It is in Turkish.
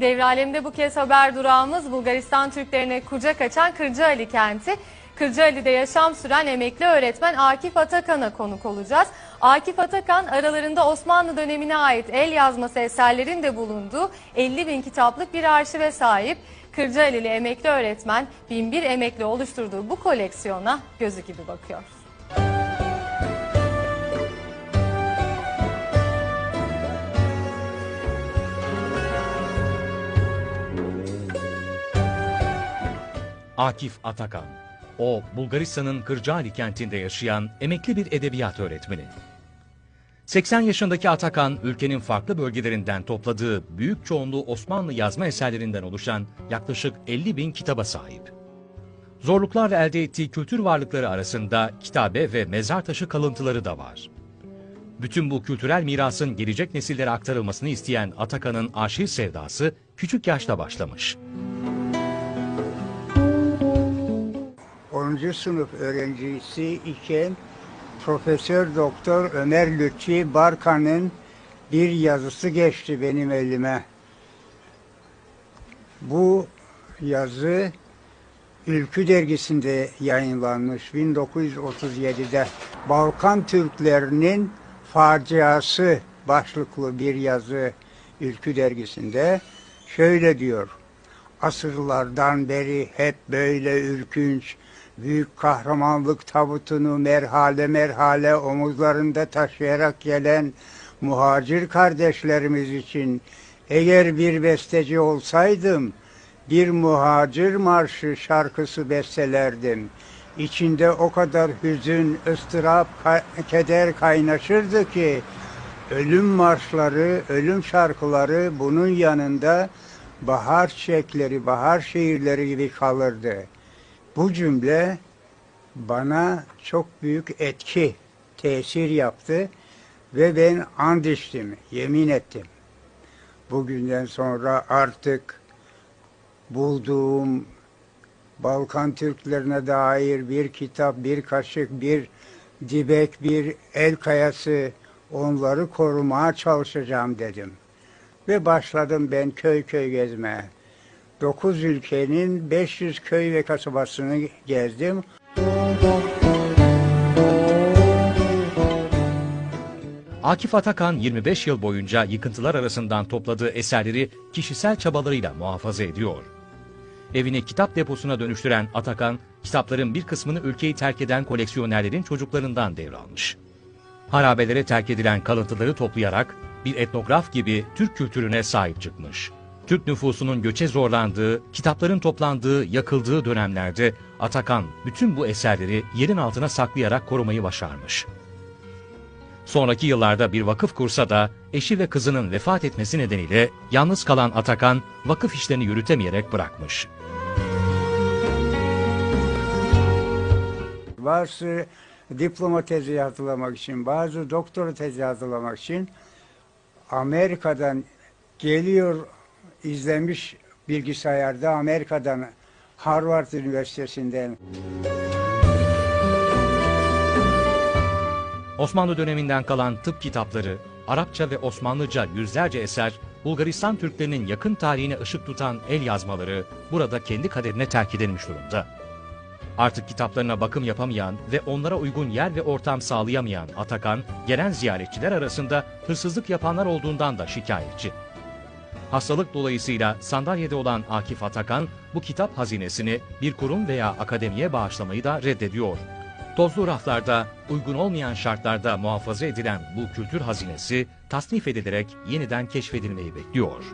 Devralem'de bu kez haber durağımız Bulgaristan Türklerine kucak açan Kırcaali kenti. Kırcaali'de yaşam süren emekli öğretmen Akif Atakan'a konuk olacağız. Akif Atakan aralarında Osmanlı dönemine ait el yazması eserlerin de bulunduğu 50 bin kitaplık bir arşive sahip. Kırcaali'li emekli öğretmen binbir emekli oluşturduğu bu koleksiyona gözü gibi bakıyor. Akif Atakan. O, Bulgaristan'ın Kırcaali kentinde yaşayan emekli bir edebiyat öğretmeni. 80 yaşındaki Atakan, ülkenin farklı bölgelerinden topladığı büyük çoğunluğu Osmanlı yazma eserlerinden oluşan yaklaşık 50 bin kitaba sahip. Zorluklarla elde ettiği kültür varlıkları arasında kitabe ve mezar taşı kalıntıları da var. Bütün bu kültürel mirasın gelecek nesillere aktarılmasını isteyen Atakan'ın arşiv sevdası küçük yaşta başlamış. 10. sınıf öğrencisi iken Profesör Doktor Ömer Lütfi Barkan'ın bir yazısı geçti benim elime. Bu yazı Ülkü dergisinde yayınlanmış 1937'de. Balkan Türklerinin faciası başlıklı bir yazı Ülkü dergisinde şöyle diyor. Asırlardan beri hep böyle ürkünç, büyük kahramanlık tabutunu merhale merhale omuzlarında taşıyarak gelen muhacir kardeşlerimiz için eğer bir besteci olsaydım bir muhacir marşı şarkısı bestelerdim. İçinde o kadar hüzün, ıstırap, keder kaynaşırdı ki ölüm marşları, ölüm şarkıları bunun yanında bahar çiçekleri, bahar şiirleri gibi kalırdı. Bu cümle bana çok büyük etki, tesir yaptı ve ben and içtim, yemin ettim. Bugünden sonra artık bulduğum Balkan Türklerine dair bir kitap, bir kaşık, bir dibek, bir el kayası onları korumaya çalışacağım dedim. Ve başladım ben köy köy gezmeye. 9 ülkenin 500 köy ve kasabasını gezdim. Akif Atakan 25 yıl boyunca yıkıntılar arasından topladığı eserleri kişisel çabalarıyla muhafaza ediyor. Evini kitap deposuna dönüştüren Atakan, kitapların bir kısmını ülkeyi terk eden koleksiyonerlerin çocuklarından devralmış. Harabelere terk edilen kalıntıları toplayarak bir etnograf gibi Türk kültürüne sahip çıkmış. Türk nüfusunun göçe zorlandığı, kitapların toplandığı, yakıldığı dönemlerde Atakan bütün bu eserleri yerin altına saklayarak korumayı başarmış. Sonraki yıllarda bir vakıf kursa da eşi ve kızının vefat etmesi nedeniyle yalnız kalan Atakan vakıf işlerini yürütemeyerek bırakmış. Bazı diploma tezi hazırlamak için, bazı doktora tezi hazırlamak için Amerika'dan geliyor izlemiş bilgisayarda Amerika'dan Harvard Üniversitesi'nden Osmanlı döneminden kalan tıp kitapları, Arapça ve Osmanlıca yüzlerce eser, Bulgaristan Türklerinin yakın tarihine ışık tutan el yazmaları burada kendi kaderine terk edilmiş durumda. Artık kitaplarına bakım yapamayan ve onlara uygun yer ve ortam sağlayamayan Atakan, gelen ziyaretçiler arasında hırsızlık yapanlar olduğundan da şikayetçi. Hastalık dolayısıyla sandalyede olan Akif Atakan, bu kitap hazinesini bir kurum veya akademiye bağışlamayı da reddediyor. Tozlu raflarda, uygun olmayan şartlarda muhafaza edilen bu kültür hazinesi tasnif edilerek yeniden keşfedilmeyi bekliyor.